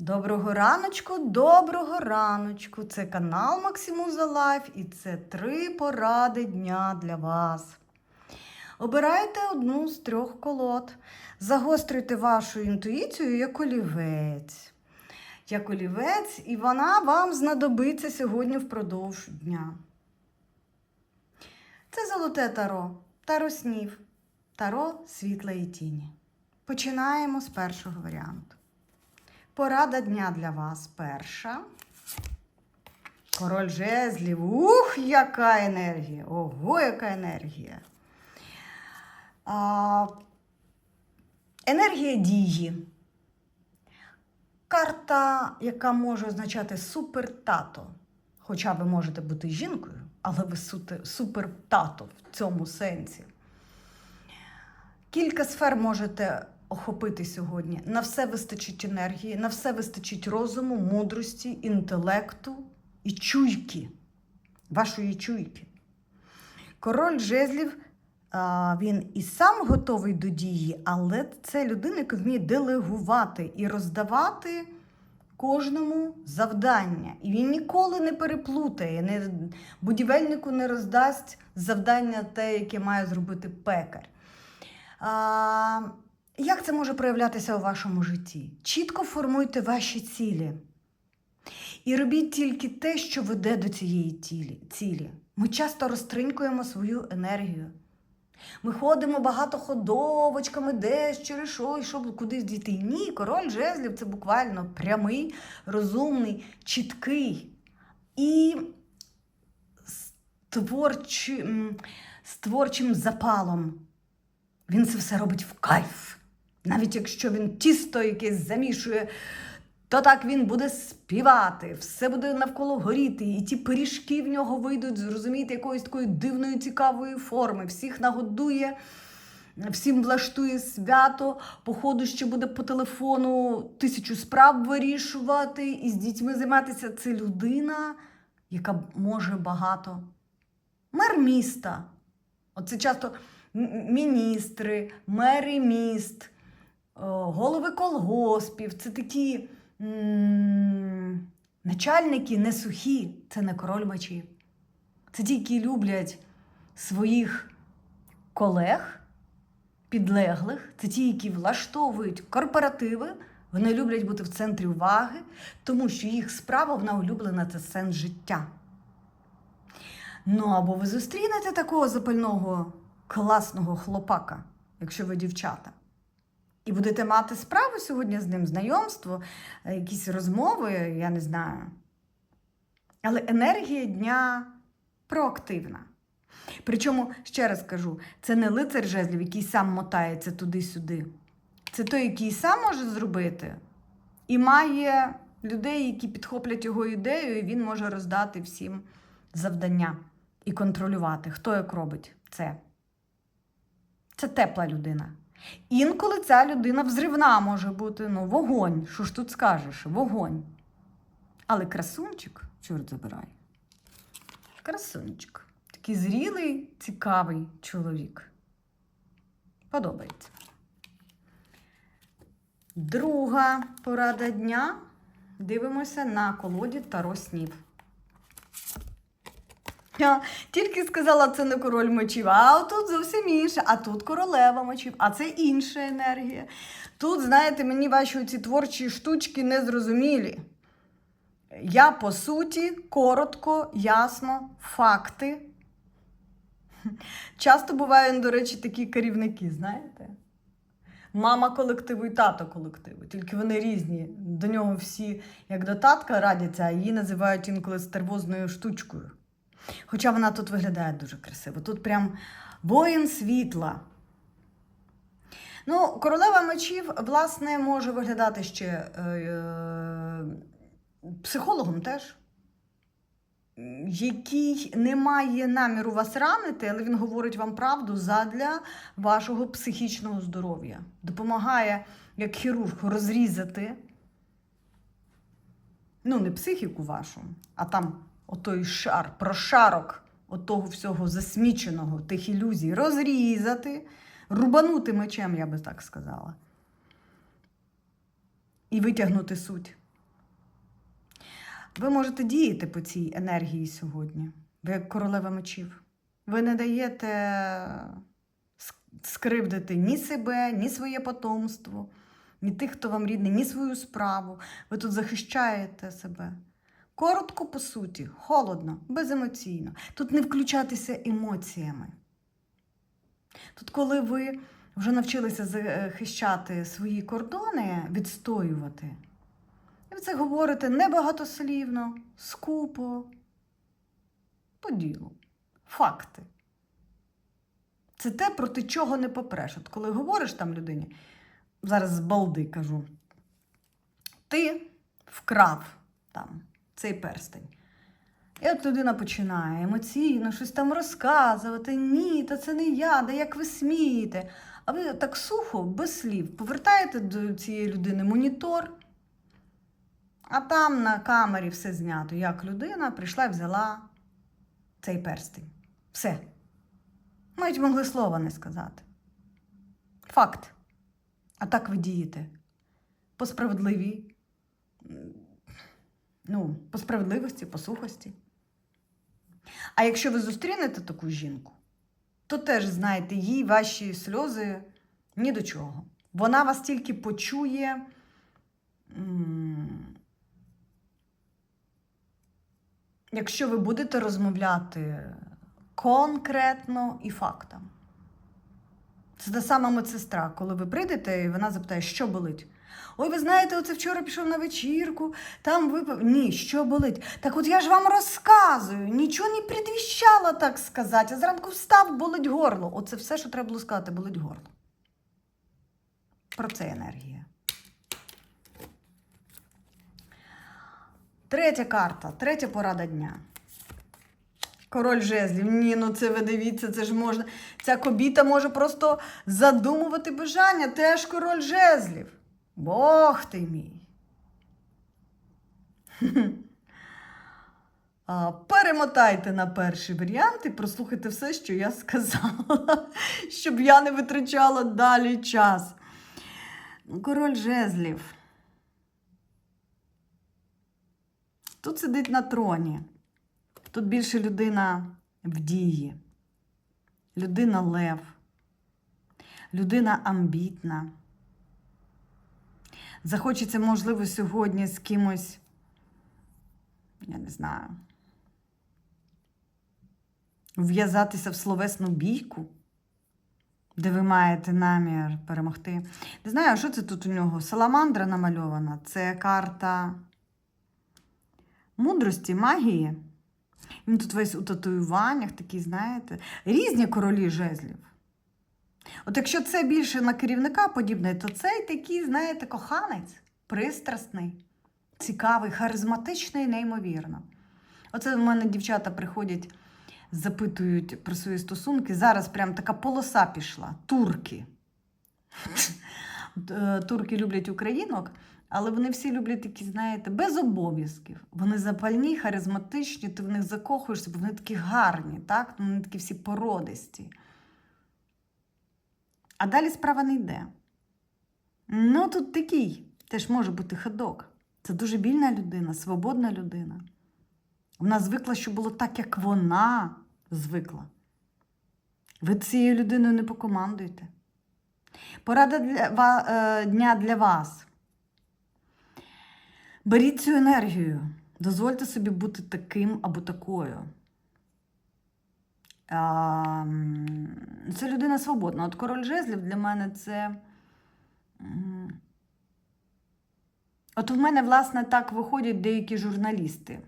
Доброго раночку, доброго раночку. Це канал Максимуза Лайф і це три поради дня для вас. Обирайте одну з трьох колод. Загострюйте вашу інтуїцію як олівець. Як олівець, і вона вам знадобиться сьогодні впродовж дня. Це золоте таро, таро снів, таро світла і тіні. Починаємо з першого варіанту. Порада дня для вас перша. Король жезлів. Ух, яка енергія! Ого, яка енергія! А, енергія дії. Карта, яка може означати супер-тато. Хоча ви можете бути жінкою, але ви супер-тато в цьому сенсі. Кілька сфер можете охопити сьогодні. На все вистачить енергії, на все вистачить розуму, мудрості, інтелекту і чуйки, вашої чуйки. Король жезлів, він і сам готовий до дії, але це людина, яка вміє делегувати і роздавати кожному завдання. І він ніколи не переплутає, не, будівельнику не роздасть завдання те, яке має зробити пекар. А, як це може проявлятися у вашому житті? Чітко формуйте ваші цілі. І робіть тільки те, що веде до цієї цілі. Ми часто розтринькуємо свою енергію. Ми ходимо багато ходовочками, десь через що, і щоб кудись дійти. Ні, король жезлів це буквально прямий, розумний, чіткий і з творчим, запалом. Він це все робить в кайф. Навіть якщо він тісто якесь замішує, то так він буде співати, все буде навколо горіти, і ті пиріжки в нього вийдуть, зрозумієте, якоїсь такої дивної, цікавої форми. Всіх нагодує, всім влаштує свято, походу ще буде по телефону тисячу справ вирішувати і з дітьми займатися. Це людина, яка може багато. Мер міста. Оце часто міністри, мери міст, голови колгоспів. Це такі начальники не сухі, це не король мечів. Це ті, які люблять своїх колег, підлеглих, це ті, які влаштовують корпоративи. Вони люблять бути в центрі уваги, тому що їх справа вона улюблена це сенс життя. Ну, або ви зустрінете такого запального класного хлопака, якщо ви дівчата. І будете мати справу сьогодні з ним, знайомство, е, якісь розмови, я не знаю. Але енергія дня проактивна. Причому, ще раз кажу, це не лицар жезлів, який сам мотається туди-сюди. Це той, який сам може зробити, і має людей, які підхоплять його ідею, і він може роздати всім завдання і контролювати, хто як робить це. Це тепла людина. Інколи ця людина взривна може бути, ну, вогонь. Що ж тут скажеш? Вогонь. Але красунчик, чорт забирай. Красунчик. Такий зрілий, цікавий чоловік. Подобається. Друга порада дня. Дивимося на колоді Таро снів. Я тільки сказала, це не король мечів, а тут зовсім інше. А тут королева мечів, а це інша енергія. Тут, знаєте, мені ваші ці творчі штучки не зрозумілі. Я по суті, коротко, ясно, факти. Часто бувають, до речі, такі керівники, знаєте? Мама колективу і тато колективу, тільки вони різні. До нього всі, як до татка, радяться, а її називають інколи стервозною штучкою. Хоча вона тут виглядає дуже красиво. Тут прям воїн світла. Ну, королева мечів, власне, може виглядати ще е, е, психологом теж, який не має наміру вас ранити, але він говорить вам правду задля вашого психічного здоров'я. Допомагає, як хірург, розрізати. Ну, не психіку вашу, а там отой шар, прошарок отого всього засміченого, тих ілюзій, розрізати, рубанути мечем, я би так сказала. І витягнути суть. Ви можете діяти по цій енергії сьогодні. Ви як королева мечів. Ви не даєте скривдити ні себе, ні своє потомство, ні тих, хто вам рідний, ні свою справу. Ви тут захищаєте себе. Коротко, по суті, холодно, беземоційно. Тут не включатися емоціями. Тут, коли ви вже навчилися захищати свої кордони, відстоювати, і ви це говорите небагатослівно, скупо, по ділу. Факти. Це те, проти чого не попреш. От коли говориш там людині, зараз з балди кажу, ти вкрав там цей перстень. І от людина починає емоційно щось там розказувати. Ні, та це не я, да як ви смієте. А ви так сухо, без слів, повертаєте до цієї людини монітор, а там на камері все знято, як людина прийшла і взяла цей перстень. Все. Навіть могли слова не сказати. Факт. А так ви дієте. По справедливій, ну, по справедливості, по сухості. А якщо ви зустрінете таку жінку, то теж знайте, їй ваші сльози ні до чого. Вона вас тільки почує. Якщо ви будете розмовляти конкретно і фактами. Це та сама медсестра, коли ви прийдете, і вона запитає, що болить. Ой, ви знаєте, оце вчора пішов на вечірку, там випив. Ні, що болить? Так от я ж вам розказую, нічого не предвіщала, так сказати. А зранку встав, болить горло. Оце все, що треба було сказати, болить горло. Про це енергія. Третя карта, третя порада дня. Король жезлів. Ні, ну це ви дивіться, це ж можна. Ця кобіта може просто задумувати бажання. Теж король жезлів. Бог ти мій. Перемотайте на перший варіант і прослухайте все, що я сказала, щоб я не витрачала далі час. Король жезлів. Тут сидить на троні. Тут більше людина в дії, людина лев, людина амбітна. Захочеться, можливо, сьогодні з кимось, я не знаю, вв'язатися в словесну бійку, де ви маєте намір перемогти. Не знаю, що це тут у нього? Саламандра намальована. Це карта мудрості, магії. Він тут весь у татуюваннях, такий, знаєте, різні королі жезлів. От якщо це більше на керівника подібне, то цей такий, знаєте, коханець, пристрасний, цікавий, харизматичний, неймовірно. Оце в мене дівчата приходять, запитують про свої стосунки. Зараз прям така полоса пішла. Турки. Е, Турки люблять українок, але вони всі люблять такі, знаєте, без обов'язків. Вони запальні, харизматичні, ти в них закохуєшся, бо вони такі гарні, так? Вони такі всі породисті. А далі справа не йде. Ну, тут такий теж може бути ходок. Це дуже вільна людина, свободна людина. Вона звикла, що було так, як вона звикла. Ви цією людиною не покомандуєте. Порада для, е, дня для вас. Беріть цю енергію. Дозвольте собі бути таким або такою. Це людина свободна. От король жезлів для мене це. От в мене, власне, так виходять деякі журналісти.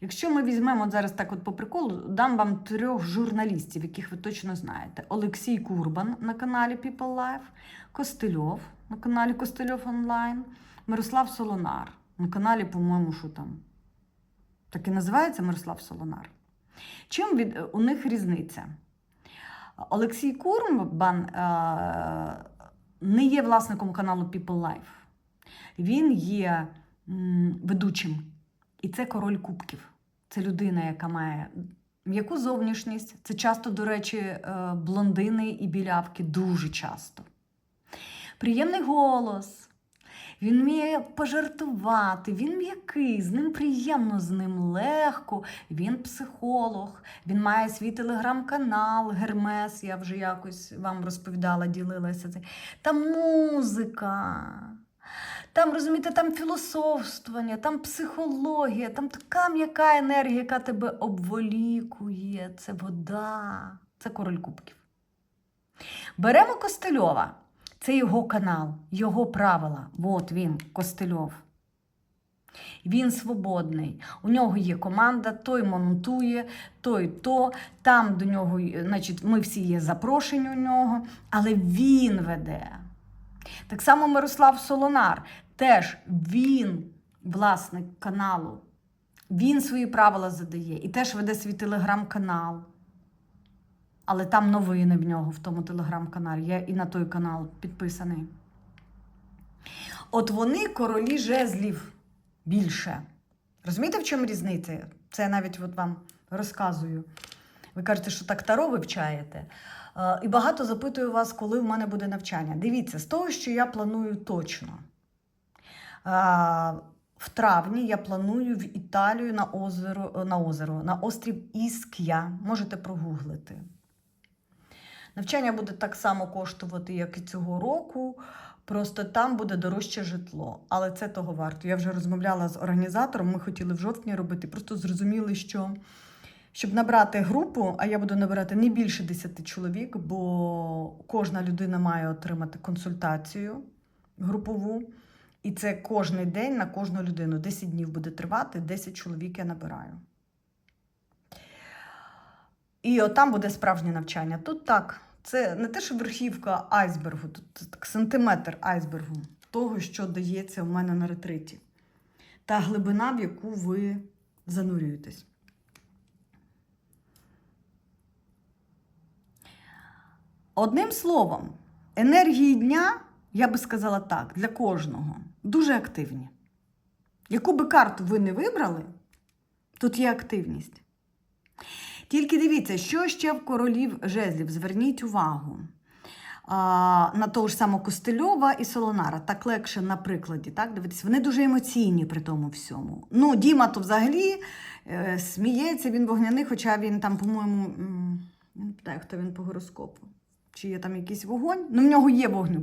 Якщо ми візьмемо от зараз так, от по приколу, дам вам трьох журналістів, яких ви точно знаєте: Олексій Курбан на каналі People Life, Костельов на каналі Костельов Онлайн, Мирослав Солонар на каналі, по-моєму, що там. Так і називається Мирослав Солонар. Чим від, у них різниця? Олексій Курбан е, не є власником каналу People Life. Він є ведучим. І це король кубків. Це людина, яка має м'яку зовнішність. Це часто, до речі, е, блондини і білявки дуже часто. Приємний голос. Він вміє пожартувати, він м'який, з ним приємно, з ним легко. Він психолог, він має свій телеграм-канал, Гермес. Я вже якось вам розповідала, ділилася. цим. Там музика. Там, розумієте, там філософствування, там психологія, там така м'яка енергія, яка тебе обволікує. Це вода, це король кубків. Беремо Костельова. Це його канал, його правила. От він, Костельов. Він свободний. У нього є команда, той монтує, той то. Там до нього, значить, ми всі є запрошені у нього, але він веде. Так само Мирослав Солонар, теж він власник каналу. Він свої правила задає і теж веде свій телеграм-канал. Але там новини в нього в тому телеграм-каналі. Я і на той канал підписаний. От вони королі жезлів більше. Розумієте, в чому різниця? Це я навіть от вам розказую. Ви кажете, що так таро вивчаєте. Е, І багато запитую вас, коли в мене буде навчання. Дивіться, з того, що я планую точно. Е, В травні я планую в Італію на озеро, на озеро, на острів Іск'я. Можете прогуглити. Навчання буде так само коштувати, як і цього року. Просто там буде дорожче житло. Але це того варто. Я вже розмовляла з організатором. Ми хотіли в жовтні робити. Просто зрозуміли, що щоб набрати групу, а я буду набирати не більше 10 чоловік, бо кожна людина має отримати консультацію групову. І це кожний день на кожну людину. 10 днів буде тривати, 10 чоловік я набираю. І от там буде справжнє навчання. Тут так, це не те, що верхівка айсбергу, тут так, сантиметр айсбергу того, що дається в мене на ретриті. Та глибина, в яку ви занурюєтесь. Одним словом, енергії дня, я би сказала так, для кожного дуже активні. Яку би карту ви не вибрали, тут є активність. Тільки дивіться, що ще в королів жезлів, зверніть увагу. На того ж самого Костельова і Солонара. Так легше на прикладі. Так? дивитися. вони дуже емоційні при тому всьому. Ну, Діма то взагалі е, сміється, він вогняний, хоча він там, по-моєму, не питаю, хто він по гороскопу. Чи є там якийсь вогонь? Ну, в нього є вогню,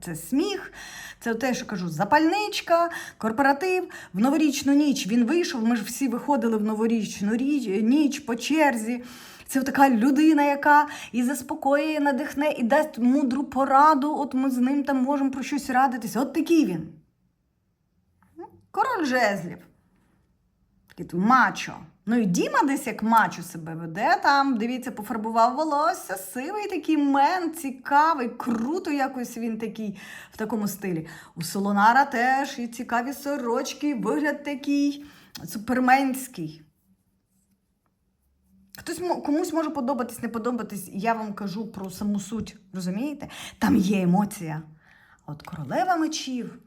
це сміх, це те, що кажу, запальничка, корпоратив. В новорічну ніч він вийшов. Ми ж всі виходили в новорічну ніч по черзі. Це така людина, яка і заспокоює, надихне, і дасть мудру пораду. От ми з ним там можемо про щось радитися. От такий він. Король жезлів. Такий мачо. Ну і Діма десь як мачо себе веде там, дивіться, пофарбував волосся, сивий такий мен, цікавий, круто якось він такий в такому стилі. У Солонара теж і цікаві сорочки, вигляд такий суперменський. Хтось комусь може подобатись, не подобатись. Я вам кажу про саму суть, розумієте? Там є емоція. От королева мечів.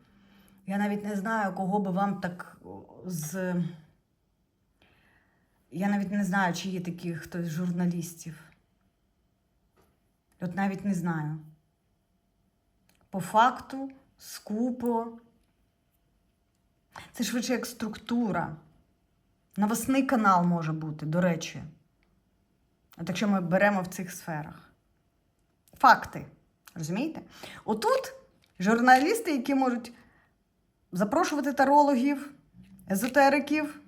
Я навіть не знаю, кого би вам так з. Я навіть не знаю, чи є такі хтось журналістів. От навіть не знаю. По факту, скупо. Це швидше як структура. Новосний канал може бути, до речі. От якщо ми беремо в цих сферах. Факти. Розумієте? Отут журналісти, які можуть запрошувати тарологів, езотериків.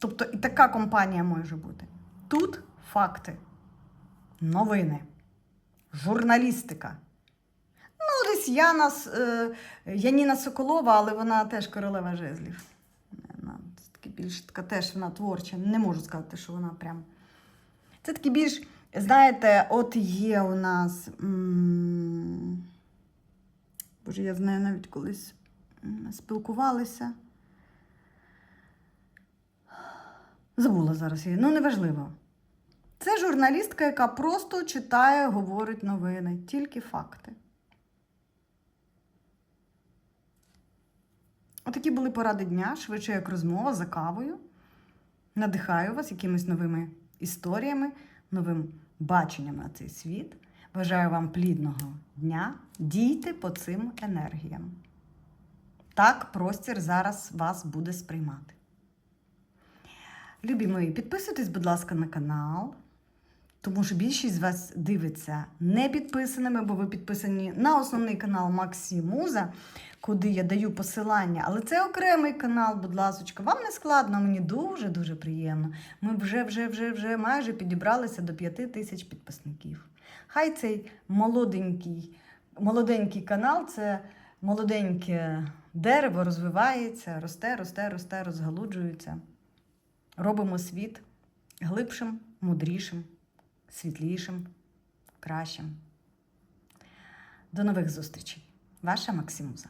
Тобто і така компанія може бути. Тут факти, новини, журналістика. Ну, десь Яна, е, Яніна Соколова, але вона теж королева жезлів. Вона таки більш така теж вона творча. Не можу сказати, що вона прям. Це такі більш, знаєте, от є у нас. Боже, я з нею навіть колись м, Забула зараз її, ну неважливо. Це журналістка, яка просто читає, говорить новини, тільки факти. Отакі були поради дня, швидше як розмова за кавою. Надихаю вас якимись новими історіями, новим баченням на цей світ. Бажаю вам плідного дня. Дійте по цим енергіям. Так простір зараз вас буде сприймати. Любі мої, підписуйтесь, будь ласка, на канал. Тому що більшість з вас дивиться не підписаними, бо ви підписані на основний канал Максі Муза, куди я даю посилання. Але це окремий канал, будь ласка. Вам не складно, мені дуже-дуже приємно. Ми вже вже вже вже майже підібралися до 5 тисяч підписників. Хай цей молоденький, молоденький канал, це молоденьке дерево розвивається, росте, росте, росте, розгалуджується. Робимо світ глибшим, мудрішим, світлішим, кращим. До нових зустрічей. Ваша Максимуза.